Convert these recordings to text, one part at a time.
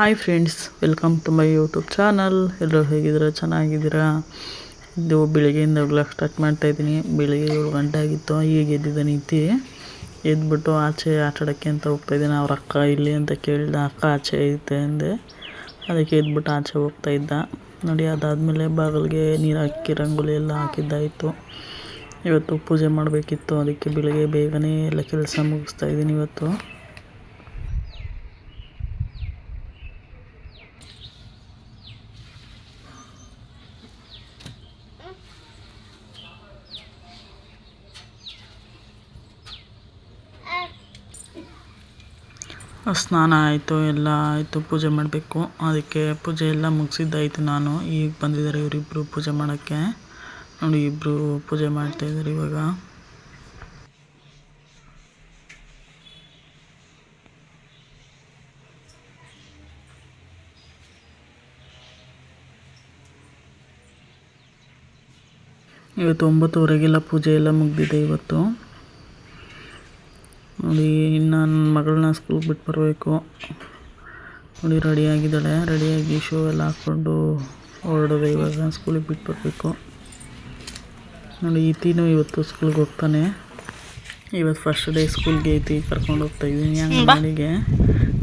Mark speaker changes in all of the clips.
Speaker 1: Hi friends welcome to my YouTube channel ಎಲ್ಲರೂ ಹೇಗಿದ್ದೀರಾ? ಚೆನ್ನಾಗಿದ್ದೀರಾ? ಇದು ಬೆಳಿಗ್ಗೆಯಿಂದ ಹೋಗ್ಲಕ್ಕೆ ಸ್ಟಾರ್ಟ್ ಮಾಡ್ತಾ ಇದ್ದೀನಿ. ಬೆಳಿಗ್ಗೆ ಏಳು ಗಂಟೆ ಆಗಿತ್ತು. ಈಗ ಎದ್ದಿದ್ದಾನೆ ನಿಂತು, ಎದ್ಬಿಟ್ಟು ಆಚೆ ಆಟಾಡೋಕ್ಕೆ ಅಂತ ಹೋಗ್ತಾಯಿದ್ದೀನಿ ಅವ್ರ ಅಕ್ಕ ಇಲ್ಲಿ ಅಂತ ಕೇಳಿದ, ಅಕ್ಕ, ಆಚೆ ಐತೆ ಅಂದೆ. ಅದಕ್ಕೆ ಎದ್ಬಿಟ್ಟು ಆಚೆ ಹೋಗ್ತಾ ಇದ್ದ. ನೋಡಿ, ಅದಾದಮೇಲೆ ಬಾಗಿಲಿಗೆ ನೀರು ಹಾಕಿ, ರಂಗೋಲಿ ಎಲ್ಲ ಹಾಕಿದ್ದಾಯಿತು. ಇವತ್ತು ಪೂಜೆ ಮಾಡಬೇಕಿತ್ತು. ಅದಕ್ಕೆ ಬೆಳಿಗ್ಗೆ ಬೇಗನೆ ಎಲ್ಲ ಕೆಲಸ ಮುಗಿಸ್ತಾ ಇದ್ದೀನಿ ಇವತ್ತು. ಸ್ನಾನ ಆಯಿತು, ಎಲ್ಲ ಆಯಿತು, ಪೂಜೆ ಮಾಡಬೇಕು. ಅದಕ್ಕೆ ಪೂಜೆ ಎಲ್ಲ ಮುಗಿಸಿದ್ದಾಯಿತು ನಾನು. ಈಗ ಬಂದಿದ್ದಾರೆ ಇವರಿಬ್ಬರು ಪೂಜೆ ಮಾಡೋಕ್ಕೆ. ನೋಡಿ ಇಬ್ಬರು ಪೂಜೆ ಮಾಡ್ತಾಯಿದ್ದಾರೆ ಇವಾಗ. ಇವತ್ತು ಒಂಬತ್ತುವರೆಗೆಲ್ಲ ಪೂಜೆ ಎಲ್ಲ ಮುಗಿದಿದೆ ಇವತ್ತು. ನೋಡಿ ಇನ್ನು ನನ್ನ ಮಗಳನ್ನ ಸ್ಕೂಲ್ಗೆ ಬಿಟ್ಟು ಬರಬೇಕು. ನೋಡಿ ರೆಡಿಯಾಗಿದ್ದಾಳೆ ರೆಡಿಯಾಗಿ ಶೂ ಎಲ್ಲ ಹಾಕ್ಕೊಂಡು ಹೊರಡೋದು ಇವಾಗ. ಸ್ಕೂಲಿಗೆ ಬಿಟ್ಟು ಬರಬೇಕು. ನೋಡಿ ಈತಿನೂ ಇವತ್ತು ಸ್ಕೂಲ್ಗೆ ಹೋಗ್ತಾನೆ. ಇವತ್ತು ಫಸ್ಟ್ ಡೇ ಸ್ಕೂಲ್ಗೆ ಐತಿ ಕರ್ಕೊಂಡು ಹೋಗ್ತಾ ಇದ್ದೀನಿ ಅಂಗನವಾಡಿಗೆ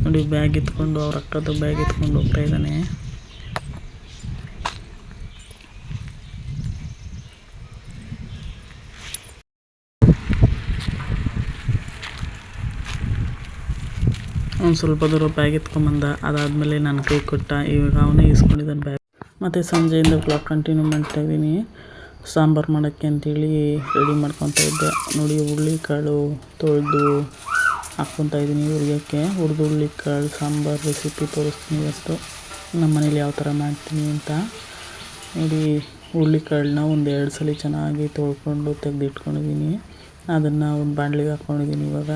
Speaker 1: ನೋಡಿ ಬ್ಯಾಗ್ ಎತ್ಕೊಂಡು ಅವ್ರ ಅಕ್ಕದ್ದು ಬ್ಯಾಗ್ ಎತ್ಕೊಂಡು ಹೋಗ್ತಾ ಇದ್ದಾನೆ. ಒಂದು ಸ್ವಲ್ಪ ದೂರ ಬ್ಯಾಗ್ ಎತ್ಕೊಂಬಂದ, ಅದಾದಮೇಲೆ ನನ್ನ ಕೈ ಕೊಟ್ಟ. ಇವಾಗ ಅವನೇ ಇಸ್ಕೊಂಡಿದ್ದಾನೆ ಬ್ಯಾಗ್ ಮತ್ತು ಸಂಜೆಯಿಂದ ಬ್ಲಾಗ್ ಕಂಟಿನ್ಯೂ ಮಾಡ್ತಾ ಇದ್ದೀನಿ. ಸಾಂಬಾರು ಮಾಡೋಕ್ಕೆ ಅಂತೇಳಿ ರೆಡಿ ಮಾಡ್ಕೊತಾ ಇದ್ದೆ. ನೋಡಿ, ಹುರುಳಿಕಾಳು ತೊಳೆದು ಹಾಕ್ಕೊತಾ ಇದ್ದೀನಿ ಹುರಿಯೋಕ್ಕೆ ಹುರಿದು ಹುರುಳಿಕಾಳು, ಸಾಂಬಾರು ರೆಸಿಪಿ ತೋರಿಸ್ತೀನಿ ಇವತ್ತು. ನಮ್ಮ ಮನೇಲಿ ಯಾವ ಥರ ಮಾಡ್ತೀನಿ ಅಂತ. ನೋಡಿ, ಹುರುಳಿಕಾಳನ್ನ ಒಂದು ಎರಡು ಸಲ ಚೆನ್ನಾಗಿ ತೊಳ್ಕೊಂಡು ತೆಗೆದಿಟ್ಕೊಂಡಿದ್ದೀನಿ. ಅದನ್ನು ಒಂದು ಬಾಣಲಿಗೆ ಹಾಕ್ಕೊಂಡಿದ್ದೀನಿ ಇವಾಗ.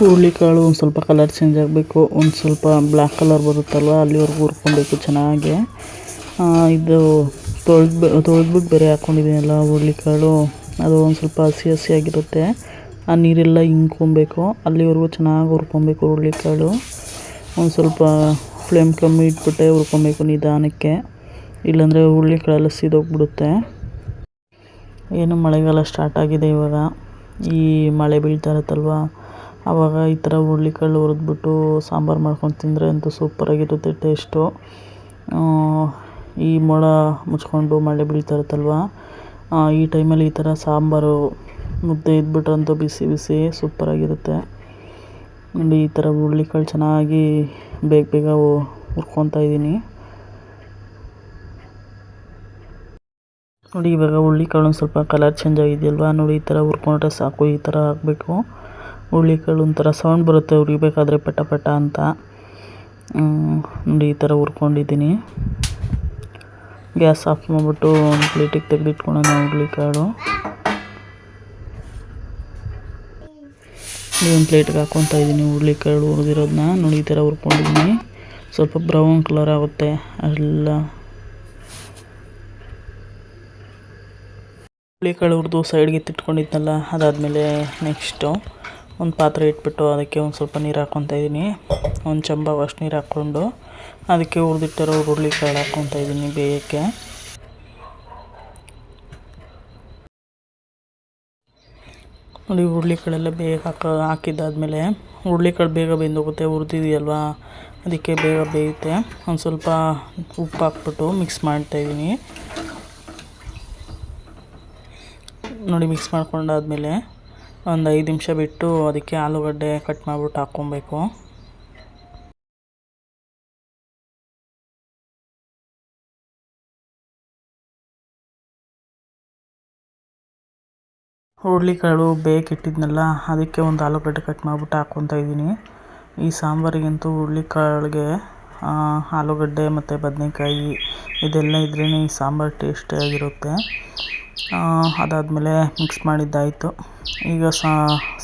Speaker 1: ಹುರುಳಿಕಾಳು ಒಂದು ಸ್ವಲ್ಪ ಕಲರ್ ಚೇಂಜ್ ಆಗಬೇಕು, ಒಂದು ಸ್ವಲ್ಪ ಬ್ಲ್ಯಾಕ್ ಕಲರ್ ಬರುತ್ತಲ್ವ, ಅಲ್ಲಿವರೆಗೂ ಹುರ್ಕೊಬೇಕು ಚೆನ್ನಾಗಿ. ಇದು ತೊಳೆದು ತೊಳೆದ್ಬಿಟ್ಟು ಬೇರೆ ಹಾಕ್ಕೊಂಡಿದ್ದೀನಲ್ಲ ಹುರುಳಿಕಾಳು, ಅದು ಒಂದು ಸ್ವಲ್ಪ ಹಸಿ ಹಸಿಯಾಗಿರುತ್ತೆ ಆ ನೀರೆಲ್ಲ ಹಿಂಗ್ಕೊಬೇಕು ಅಲ್ಲಿವರೆಗೂ ಚೆನ್ನಾಗಿ ಹುರ್ಕೊಬೇಕು ಹುರುಳಿಕಾಳು. ಒಂದು ಸ್ವಲ್ಪ ಫ್ಲೇಮ್ ಕಮ್ಮಿ ಇಟ್ಬಿಟ್ಟೆ ಹುರ್ಕೊಬೇಕು ನಿಧಾನಕ್ಕೆ, ಇಲ್ಲಾಂದರೆ ಹುರುಳಿಕಾಳೆಲ್ಲ ಸೀದೋಗ್ಬಿಡುತ್ತೆ. ಏನು ಮಳೆಗಾಲ ಸ್ಟಾರ್ಟ್ ಆಗಿದೆ ಇವಾಗ. ಈ ಮಳೆ ಬೀಳ್ತಾ ಇರುತ್ತಲ್ವ? ಆವಾಗ ಈ ಥರ ಹುರ್ಳಿಕಾಳು ಹುರಿದ್ಬಿಟ್ಟು ಸಾಂಬಾರು ಮಾಡ್ಕೊಂಡು ತಿಂದರೆ ಅಂತೂ ಸೂಪರಾಗಿರುತ್ತೆ ಟೇಸ್ಟು ಈ ಮೊಳ ಮುಚ್ಕೊಂಡು ಮಳೆ ಬೀಳ್ತಾ ಇರುತ್ತಲ್ವ? ಈ ಟೈಮಲ್ಲಿ ಈ ಥರ ಸಾಂಬಾರು ಮುದ್ದೆ ಇದ್ಬಿಟ್ರಂತೂ ಬಿಸಿ ಬಿಸಿ ಸೂಪರಾಗಿರುತ್ತೆ ನೋಡಿ, ಈ ಥರ ಹುರ್ಳಿಕಾಳು ಚೆನ್ನಾಗಿ ಬೇಗ ಬೇಗ ಹುರ್ಕೊತಾ ಇದ್ದೀನಿ. ನೋಡಿ, ಇವಾಗ ಹುರ್ಳಿಕಾಳು ಒಂದು ಸ್ವಲ್ಪ ಕಲರ್ ಚೇಂಜ್ ಆಗಿದೆಯಲ್ವ? ನೋಡಿ, ಈ ಥರ ಹುರ್ಕೊಂಡ್ರೆ ಸಾಕು, ಈ ಥರ ಆಗಬೇಕು. ಹುರುಳಿಕಾಳು ಒಂಥರ ಸೌಂಡ್ ಬರುತ್ತೆ ಹುರಿಬೇಕಾದ್ರೆ ಪಟ ಪಟ ಅಂತ. ನೋಡಿ ಈ ಥರ ಹುರ್ಕೊಂಡಿದ್ದೀನಿ. ಗ್ಯಾಸ್ ಆಫ್ ಮಾಡಿಬಿಟ್ಟು ಒಂದು ಪ್ಲೇಟಿಗೆ ತೆಗೆದಿಟ್ಕೊಳ್ಳೋಣ ಹುರುಳಿಕಾಳು. ಒಂದು ಪ್ಲೇಟ್ಗೆ ಹಾಕ್ಕೊತಾ ಇದ್ದೀನಿ ಹುರುಳಿಕಾಳು ಹುರಿದಿರೋದನ್ನ ನೋಡಿ ಈ ಥರ ಹುರ್ಕೊಂಡಿದ್ದೀನಿ. ಸ್ವಲ್ಪ ಬ್ರೌನ್ ಕಲರ್ ಆಗುತ್ತೆ ಎಲ್ಲ ಹುರುಳಿಕಾಳು ಹುರಿದು ಸೈಡ್ಗೆ ತಿಟ್ಕೊಂಡಿದ್ನಲ್ಲ ಅದಾದಮೇಲೆ ನೆಕ್ಸ್ಟು ಒಂದು ಪಾತ್ರೆ ಇಟ್ಬಿಟ್ಟು ಅದಕ್ಕೆ ಒಂದು ಸ್ವಲ್ಪ ನೀರು ಹಾಕ್ಕೊತಾ ಇದ್ದೀನಿ. ಒಂದು ಚಂಬವಷ್ಟು ನೀರು ಹಾಕ್ಕೊಂಡು ಅದಕ್ಕೆ ಹುರಿದಿಟ್ಟಿರೋ ಹುರುಳಿಕಾಳು ಹಾಕ್ಕೊತಾ ಇದ್ದೀನಿ ಬೇಯಕ್ಕೆ. ನೋಡಿ, ಹುರುಳಿಕಾಳೆಲ್ಲ ಬೇಗ ಹಾಕ, ಹಾಕಿದ್ದಾದಮೇಲೆ ಹುರುಳಿಕಾಳು ಬೇಗ ಬೆಂದೋಗುತ್ತೆ, ಹುರಿದಿದೆಯಲ್ವಾ? ಅದಕ್ಕೆ ಬೇಗ ಬೇಯುತ್ತೆ. ಒಂದು ಸ್ವಲ್ಪ ಉಪ್ಪು ಹಾಕ್ಬಿಟ್ಟು ಮಿಕ್ಸ್ ಮಾಡ್ತಾಯಿದ್ದೀನಿ ನೋಡಿ ಮಿಕ್ಸ್ ಮಾಡ್ಕೊಂಡಾದ್ಮೇಲೆ ಒಂದು ಐದು ನಿಮಿಷ ಬಿಟ್ಟು ಅದಕ್ಕೆ ಆಲೂಗಡ್ಡೆ ಕಟ್ ಮಾಡಿಬಿಟ್ಟು ಹಾಕ್ಕೊಬೇಕು. ಹುರುಳಿಕಾಳು ಬೇಕಿಟ್ಟಿದ್ನಲ್ಲ ಅದಕ್ಕೆ ಒಂದು ಆಲೂಗಡ್ಡೆ ಕಟ್ ಮಾಡಿಬಿಟ್ಟು ಹಾಕ್ಕೊತಾ ಇದ್ದೀನಿ. ಈ ಸಾಂಬಾರಿಗಂತೂ ಹುರುಳಿಕಾಳಿಗೆ ಆಲೂಗಡ್ಡೆ ಮತ್ತು ಬದನೆಕಾಯಿ ಇದೆಲ್ಲ ಇದ್ರೇ ಈ ಸಾಂಬಾರು ಟೇಸ್ಟಿಯಾಗಿರುತ್ತೆ ಅದಾದಮೇಲೆ ಮಿಕ್ಸ್ ಮಾಡಿದ್ದಾಯಿತು. ಈಗ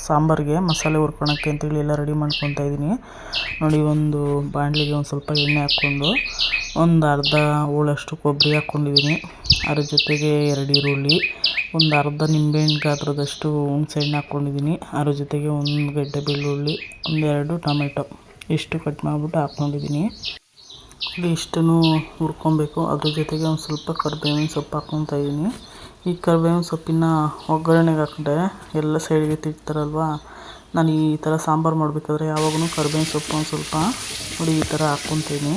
Speaker 1: ಸಾಂಬಾರಿಗೆ ಮಸಾಲೆ ಹುರ್ಕೊಳಕ್ಕೆ ಅಂತೇಳಿ ಎಲ್ಲ ರೆಡಿ ಮಾಡ್ಕೊತಾ ಇದ್ದೀನಿ. ನೋಡಿ, ಒಂದು ಬಾಣಲಿಗೆ ಒಂದು ಸ್ವಲ್ಪ ಎಣ್ಣೆ ಹಾಕ್ಕೊಂಡು ಒಂದು ಅರ್ಧ ಹೋಳಷ್ಟು ಕೊಬ್ಬರಿ ಹಾಕ್ಕೊಂಡಿದ್ದೀನಿ. ಅದ್ರ ಜೊತೆಗೆ ಎರಡು ಈರುಳ್ಳಿ, ಒಂದು ಅರ್ಧ ನಿಂಬೆಹಣ್ಣು ಗಾತ್ರದಷ್ಟು ಹುಣಸೆಹಣ್ಣು ಹಾಕ್ಕೊಂಡಿದ್ದೀನಿ. ಅದ್ರ ಜೊತೆಗೆ ಒಂದು ಗಡ್ಡೆ ಬೆಳ್ಳುಳ್ಳಿ ಒಂದೆರಡು ಟೊಮೆಟೊ. ಇಷ್ಟು ಕಟ್ ಮಾಡಿಬಿಟ್ಟು ಹಾಕ್ಕೊಂಡಿದ್ದೀನಿ. ಇಷ್ಟನ್ನು ಹುರ್ಕೊಬೇಕು. ಅದ್ರ ಜೊತೆಗೆ ಒಂದು ಸ್ವಲ್ಪ ಕರಿಬೇವಿನ ಸೊಪ್ಪು ಹಾಕ್ಕೊತಾ ಇದ್ದೀನಿ. ಈ ಕರ್ಬೇವಿನ ಸೊಪ್ಪಿನ ಒಗ್ಗರಣೆಗೆ ಹಾಕಿದ್ರೆ ಎಲ್ಲ ಸೈಡಿಗೆ ತಿಕ್ತಾರಲ್ವ? ನಾನು ಈ ಥರ ಸಾಂಬಾರು ಮಾಡಬೇಕಾದ್ರೆ ಯಾವಾಗಲೂ ಕರ್ಬೇವಿನ ಸೊಪ್ಪು ಒಂದು ಸ್ವಲ್ಪ ನೋಡಿ ಈ ಥರ ಹಾಕ್ಕೊತೀನಿ.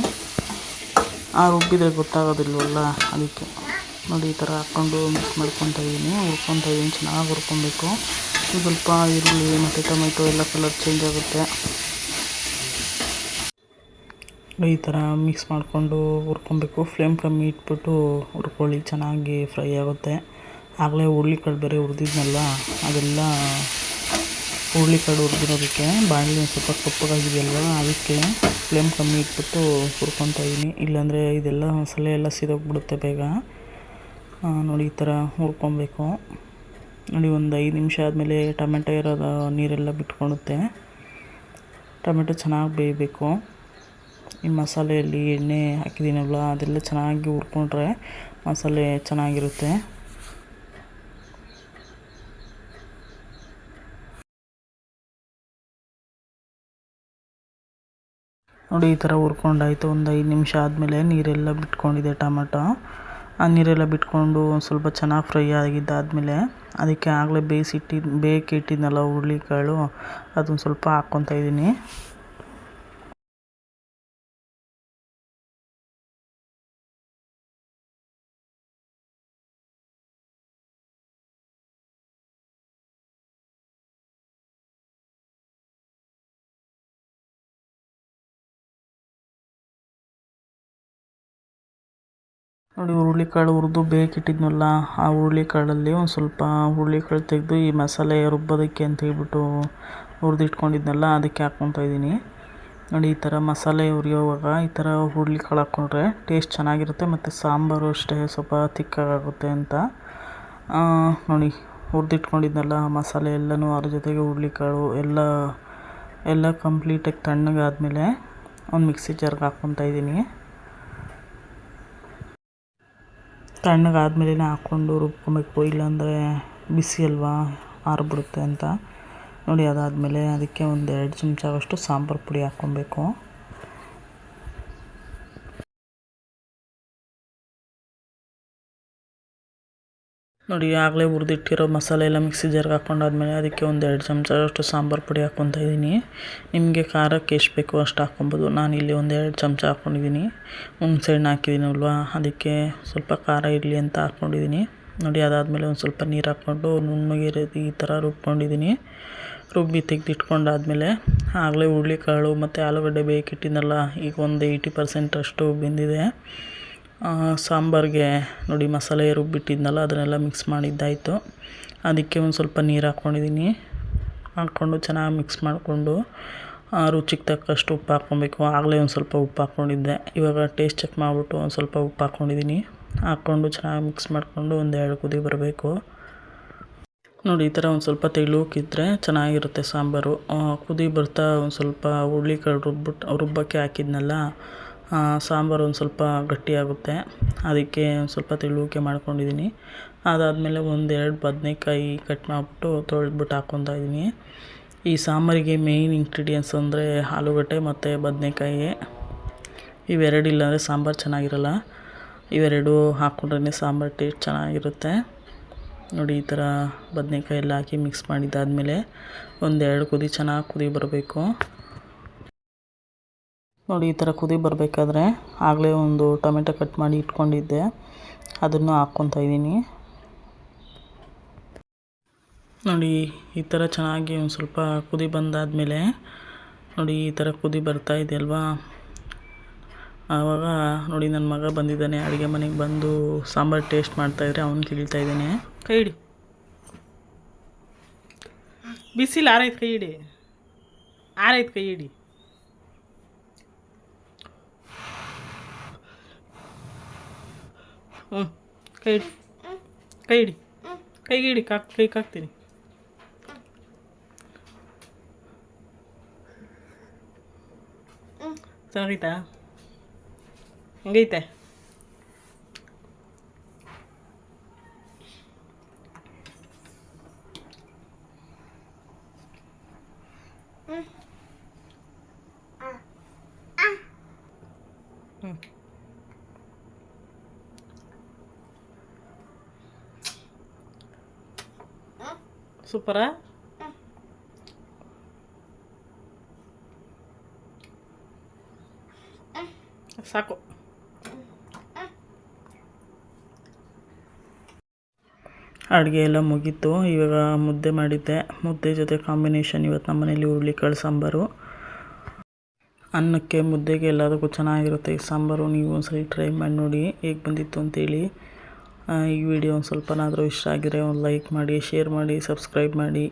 Speaker 1: ಆ ರುಬ್ಬಿದ್ರೆ ಗೊತ್ತಾಗೋದಿಲ್ವಲ್ಲ ಅದಕ್ಕೆ. ನೋಡಿ ಈ ಥರ ಹಾಕ್ಕೊಂಡು ಮಿಕ್ಸ್ ಮಾಡ್ಕೊತಾ ಇದ್ದೀನಿ ಹುರ್ಕೊತಾ ಇದ್ದೀನಿ ಚೆನ್ನಾಗಿ ಹುರ್ಕೊಬೇಕು. ಸ್ವಲ್ಪ ಈರುಳ್ಳಿ, ಮತ್ತು ಟೊಮೆಟೊ ಎಲ್ಲ ಕಲರ್ ಚೇಂಜ್ ಆಗುತ್ತೆ. ಈ ಥರ ಮಿಕ್ಸ್ ಮಾಡಿಕೊಂಡು ಹುರ್ಕೊಬೇಕು. ಫ್ಲೇಮ್ ಕಮ್ಮಿ ಇಟ್ಬಿಟ್ಟು ಹುರ್ಕೊಳ್ಳಿ, ಚೆನ್ನಾಗಿ ಫ್ರೈ ಆಗುತ್ತೆ. ಆಗಲೇ ಹುರುಳಿಕಾಳು ಬೇರೆ ಹುರಿದಿದ್ನಲ್ಲ, ಅದೆಲ್ಲ ಹುರುಳಿಕಾಳು ಹುರಿದಿರೋದಕ್ಕೆ ಬಾಣಲೆ ಸ್ವಲ್ಪ ಕಪ್ಪಗಾಗಿದೆಯಲ್ವ, ಅದಕ್ಕೆ ಫ್ಲೇಮ್ ಕಮ್ಮಿ ಇಟ್ಬಿಟ್ಟು ಹುರ್ಕೊತಾ ಇದ್ದೀನಿ ಇಲ್ಲಾಂದರೆ ಇದೆಲ್ಲ ಮಸಾಲೆ ಎಲ್ಲ ಸಿದೋಗ್ಬಿಡುತ್ತೆ ಬೇಗ. ನೋಡಿ ಈ ಥರ ಹುರ್ಕೊಬೇಕು. ನೋಡಿ ಒಂದು ಐದು ನಿಮಿಷ ಆದಮೇಲೆ ಟೊಮೆಟೊ ಇರೋದು ನೀರೆಲ್ಲ ಬಿಟ್ಕೊಳುತ್ತೆ. ಟೊಮೆಟೊ ಚೆನ್ನಾಗಿ ಬೇಯಬೇಕು. ಈ ಮಸಾಲೆಯಲ್ಲಿ ಎಣ್ಣೆ ಹಾಕಿದ್ದೀನಲ್ವ ಅದೆಲ್ಲ ಚೆನ್ನಾಗಿ ಹುರ್ಕೊಂಡ್ರೆ ಮಸಾಲೆ ಚೆನ್ನಾಗಿರುತ್ತೆ. ನೋಡಿ, ಈ ಥರ ಹುರ್ಕೊಂಡಾಯಿತು. ಒಂದು ಐದು ನಿಮಿಷ ಆದಮೇಲೆ ನೀರೆಲ್ಲ ಬಿಟ್ಕೊಂಡಿದೆ ಟೊಮೆಟೊ. ಆ ನೀರೆಲ್ಲ ಬಿಟ್ಕೊಂಡು ಒಂದು ಸ್ವಲ್ಪ ಚೆನ್ನಾಗಿ ಫ್ರೈ ಆಗಿದ್ದಾದಮೇಲೆ ಅದಕ್ಕೆ ಆಗಲೇ ಬೇಯಿಸಿಟ್ಟಿದ್ದು ಬೇಕಿಟ್ಟಿದ್ನಲ್ಲ ಹುರುಳಿಕಾಳು ಅದನ್ನು ಸ್ವಲ್ಪ ಹಾಕ್ಕೊತಾ ಇದ್ದೀನಿ ನೋಡಿ, ಹುರುಳಿಕಾಳು ಹುರಿದು ಬೇಕಿಟ್ಟಿದ್ನಲ್ಲ ಆ ಹುರುಳಿಕಾಳಲ್ಲಿ ಒಂದು ಸ್ವಲ್ಪ ಹುರುಳಿಕಾಳು ತೆಗೆದು ಈ ಮಸಾಲೆ ರುಬ್ಬೋದಕ್ಕೆ ಅಂತ ಹೇಳ್ಬಿಟ್ಟು ಹುರಿದಿಟ್ಕೊಂಡಿದ್ನಲ್ಲ, ಅದಕ್ಕೆ ಹಾಕ್ಕೊತಾ ಇದ್ದೀನಿ. ನೋಡಿ, ಈ ಥರ ಮಸಾಲೆ ಹುರಿಯೋವಾಗ ಈ ಥರ ಹುರುಳಿಕಾಳು ಹಾಕ್ಕೊಂಡ್ರೆ ಟೇಸ್ಟ್ ಚೆನ್ನಾಗಿರುತ್ತೆ ಮತ್ತು ಸಾಂಬಾರು ಅಷ್ಟೇ ಸ್ವಲ್ಪ ತಿಕ್ಕಾಗುತ್ತೆ ಅಂತ. ನೋಡಿ, ಹುರಿದಿಟ್ಕೊಂಡಿದ್ನಲ್ಲ ಮಸಾಲೆ ಎಲ್ಲನೂ ಅದ್ರ ಜೊತೆಗೆ ಹುರುಳಿಕಾಳು ಎಲ್ಲ ಎಲ್ಲ ಕಂಪ್ಲೀಟಾಗಿ ತಣ್ಣಗಾದಮೇಲೆ ಒಂದು ಮಿಕ್ಸಿ ಜಾರ್ಗೆ ಹಾಕ್ಕೊತಾ ಇದ್ದೀನಿ. ತಣ್ಣಗಾದ್ಮೇಲೆ ಹಾಕ್ಕೊಂಡು ರುಬ್ಕೊಬೇಕು. ಇಲ್ಲಾಂದರೆ ಬಿಸಿ ಅಲ್ವಾ, ಆರಿಬಿಡುತ್ತೆ ಅಂತ. ನೋಡಿ, ಅದಾದಮೇಲೆ ಅದಕ್ಕೆ ಒಂದು ಎರಡು ಚಮಚವಷ್ಟು ಸಾಂಬಾರು ಪುಡಿ ಹಾಕ್ಕೊಬೇಕು. ನೋಡಿ ಆಗಲೇ ಹುರಿದಿಟ್ಟಿರೋ ಮಸಾಲೆ ಎಲ್ಲ ಮಿಕ್ಸಿ ಜಾರ್ಗೆ ಹಾಕ್ಕೊಂಡಾದ್ಮೇಲೆ ಅದಕ್ಕೆ ಒಂದು ಎರಡು ಚಮಚ ಸಾಂಬಾರು ಪುಡಿ ಹಾಕ್ಕೊತಾ ಇದ್ದೀನಿ. ನಿಮಗೆ ಖಾರಕ್ಕೆ ಎಷ್ಟು ಬೇಕೋ ಅಷ್ಟು ಹಾಕ್ಕೊಬೋದು. ನಾನು ಇಲ್ಲಿ ಒಂದು ಎರಡು ಚಮಚ ಹಾಕ್ಕೊಂಡಿದ್ದೀನಿ ಹುಣಸೆಹಣ್ಣು ಹಾಕಿದ್ದೀನಲ್ವ ಅದಕ್ಕೆ ಸ್ವಲ್ಪ ಖಾರ ಇರಲಿ ಅಂತ ಹಾಕ್ಕೊಂಡಿದ್ದೀನಿ ನೋಡಿ, ಅದಾದಮೇಲೆ ಒಂದು ಸ್ವಲ್ಪ ನೀರು ಹಾಕ್ಕೊಂಡು ನುಣ್ಣಗೆ ಈ ಥರ ರುಬ್ಕೊಂಡಿದ್ದೀನಿ. ರುಬ್ಬಿ ತೆಗೆದಿಟ್ಕೊಂಡಾದ್ಮೇಲೆ ಆಗಲೇ ಹುರುಳಿಕಾಳು ಮತ್ತು ಆಲೂಗಡ್ಡೆ ಬೇಕಿಟ್ಟಿದ್ನಲ್ಲ, ಈಗ ಒಂದು ಏಯ್ಟಿ ಪರ್ಸೆಂಟ್ ಅಷ್ಟು ಬೆಂದಿದೆ. ಸಾಂಬಾರಿಗೆ ನೋಡಿ ಮಸಾಲೆ ರುಬ್ಬಿಟ್ಟಿದ್ನಲ್ಲ, ಅದನ್ನೆಲ್ಲ ಮಿಕ್ಸ್ ಮಾಡಿದ್ದಾಯಿತು. ಅದಕ್ಕೆ ಒಂದು ಸ್ವಲ್ಪ ನೀರು ಹಾಕ್ಕೊಂಡಿದ್ದೀನಿ ಹಾಕ್ಕೊಂಡು ಚೆನ್ನಾಗಿ ಮಿಕ್ಸ್ ಮಾಡಿಕೊಂಡು ರುಚಿಗೆ ತಕ್ಕಷ್ಟು ಉಪ್ಪು ಹಾಕ್ಕೊಬೇಕು. ಆಗಲೇ ಒಂದು ಸ್ವಲ್ಪ ಉಪ್ಪು ಹಾಕ್ಕೊಂಡಿದ್ದೆ. ಇವಾಗ ಟೇಸ್ಟ್ ಚೆಕ್ ಮಾಡಿಬಿಟ್ಟು ಒಂದು ಸ್ವಲ್ಪ ಉಪ್ಪು ಹಾಕ್ಕೊಂಡಿದ್ದೀನಿ ಹಾಕ್ಕೊಂಡು ಚೆನ್ನಾಗಿ ಮಿಕ್ಸ್ ಮಾಡಿಕೊಂಡು ಒಂದು ಎರಡು ಕುದಿ ಬರಬೇಕು. ನೋಡಿ, ಈ ಥರ ಒಂದು ಸ್ವಲ್ಪ ತೆಳುಕಿದ್ರೆ ಚೆನ್ನಾಗಿರುತ್ತೆ ಸಾಂಬಾರು. ಕುದಿ ಬರ್ತಾ ಒಂದು ಸ್ವಲ್ಪ ಹುರುಳಿಕಾಳು ರುಬ್ಬಿಟ್ಟು ರುಬ್ಬಕ್ಕೆ ಹಾಕಿದ್ನಲ್ಲ ಸಾಂಬಾರು ಒಂದು ಸ್ವಲ್ಪ ಗಟ್ಟಿಯಾಗುತ್ತೆ. ಅದಕ್ಕೆ ಒಂದು ಸ್ವಲ್ಪ ತೆಳುವಿಗೆ ಮಾಡ್ಕೊಂಡಿದ್ದೀನಿ ಅದಾದಮೇಲೆ ಒಂದೆರಡು ಬದನೇಕಾಯಿ ಕಟ್ ಮಾಡಿಬಿಟ್ಟು ತೊಳೆದ್ಬಿಟ್ಟು ಹಾಕ್ಕೊತಾ ಇದ್ದೀನಿ ಈ ಸಾಂಬಾರಿಗೆ ಮೇಯ್ನ್ ಇಂಗ್ರೀಡಿಯೆಂಟ್ಸ್ ಅಂದರೆ ಆಲೂಗಡ್ಡೆ ಮತ್ತು ಬದನೇಕಾಯಿ. ಇವೆರಡು ಇಲ್ಲಾಂದರೆ ಸಾಂಬಾರು ಚೆನ್ನಾಗಿರಲ್ಲ. ಇವೆರಡು ಹಾಕ್ಕೊಂಡ್ರೆ ಸಾಂಬಾರು ಟೇಸ್ಟ್ ಚೆನ್ನಾಗಿರುತ್ತೆ. ನೋಡಿ, ಈ ಥರ ಬದನೇಕಾಯಿ ಎಲ್ಲ ಹಾಕಿ ಮಿಕ್ಸ್ ಮಾಡಿದ್ದಾದಮೇಲೆ ಒಂದೆರಡು ಕುದಿ ಚೆನ್ನಾಗಿ ಕುದಿ ಬರಬೇಕು. ನೋಡಿ, ಈ ಥರ ಕುದಿ ಬರಬೇಕಾದ್ರೆ ಆಗಲೇ ಒಂದು ಟೊಮೆಟೊ ಕಟ್ ಮಾಡಿ ಇಟ್ಕೊಂಡಿದ್ದೆ. ಅದನ್ನು ಹಾಕ್ಕೊತಾ ಇದ್ದೀನಿ. ನೋಡಿ, ಈ ಥರ ಚೆನ್ನಾಗಿ ಒಂದು ಸ್ವಲ್ಪ ಕುದಿ ಬಂದಾದಮೇಲೆ, ನೋಡಿ, ಈ ಥರ ಕುದಿ ಬರ್ತಾ ಇದೆಯಲ್ವಾ? ಆವಾಗ ನೋಡಿ, ನನ್ನ ಮಗ ಬಂದಿದ್ದಾನೆ. ಅಡುಗೆ ಮನೆಗೆ ಬಂದು ಸಾಂಬಾರು ಟೇಸ್ಟ್ ಮಾಡ್ತಾಯಿದ್ರೆ ಅವನು ಕೇಳ್ತಾ ಇದ್ದಾನೆ. ಕೈ ಹಿಡಿ. ಬಿಸಿಲು ಆರೈತೆ ಕೈ ಹಿಡಿ. ಆರೈತೆ ಕೈ ಹಿಡಿ. ಹ್ಞೂ ಕೈ ಹಿಡಿ ಕೈ ಕೈಗೆ ಹಿಡಿ ಕಾಕ್ ಕೈ ಕಾಕ್ತೀನಿ. ಚೆನ್ನಾಗೈತಾ? ಹೆಂಗೈತೆ? ಸೂಪರಾ ಸಾಕು ಅಡುಗೆ ಎಲ್ಲ ಮುಗೀತು. ಇವಾಗ ಮುದ್ದೆ ಮಾಡಿದ್ದೆ. ಮುದ್ದೆ ಜೊತೆ ಕಾಂಬಿನೇಷನ್ ಇವತ್ತು ನಮ್ಮ ಮನೇಲಿ ಹುರುಳಿಕಾಳು, ಸಾಂಬಾರು. ಅನ್ನಕ್ಕೆ ಮುದ್ದೆಗೆ ಎಲ್ಲದಕ್ಕೂ ಚೆನ್ನಾಗಿರುತ್ತೆ ಈ ಸಾಂಬಾರು. ನೀವು ಒಂದ್ಸಲಿ ಟ್ರೈ ಮಾಡಿ ನೋಡಿ ಹೇಗೆ ಬಂದಿತ್ತು ಅಂತೇಳಿ. ಈ ವಿಡಿಯೋ ಒಂದು ಸ್ವಲ್ಪನಾದರೂ ಇಷ್ಟ ಆಗಿದ್ರೆ ಒಂದು ಲೈಕ್ ಮಾಡಿ ಶೇರ್ ಮಾಡಿ ಸಬ್ಸ್ಕ್ರೈಬ್ ಮಾಡಿ.